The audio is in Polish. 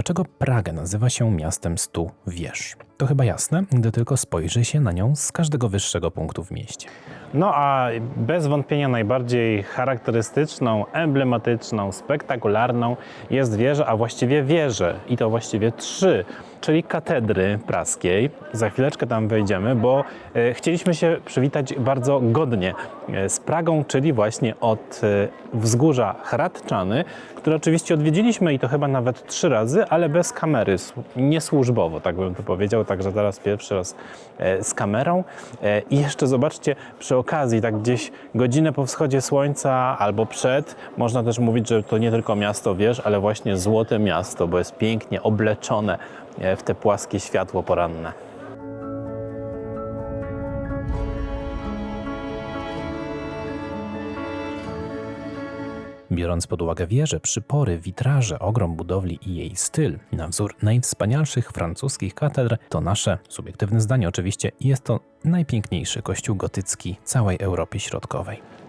Dlaczego Praga nazywa się miastem stu wież? To chyba jasne, gdy tylko spojrzy się na nią z każdego wyższego punktu w mieście. No a bez wątpienia najbardziej charakterystyczną, emblematyczną, spektakularną jest wieża, a właściwie wieże i to właściwie trzy, czyli katedry praskiej. Za chwileczkę tam wejdziemy, bo e, chcieliśmy się przywitać bardzo godnie e, z Pragą, czyli właśnie od e, wzgórza Hradczany, które oczywiście odwiedziliśmy i to chyba nawet trzy razy, ale bez kamery, niesłużbowo, tak bym to powiedział, także teraz pierwszy raz e, z kamerą. E, I jeszcze zobaczcie, przy okazji, tak gdzieś godzinę po wschodzie słońca albo przed, można też mówić, że to nie tylko miasto wież, ale właśnie złote miasto, bo jest pięknie obleczone e, w te płaskie światło poranne. Biorąc pod uwagę wieże, przypory, witraże, ogrom budowli i jej styl na wzór najwspanialszych francuskich katedr, to nasze subiektywne zdanie oczywiście jest to najpiękniejszy kościół gotycki całej Europy Środkowej.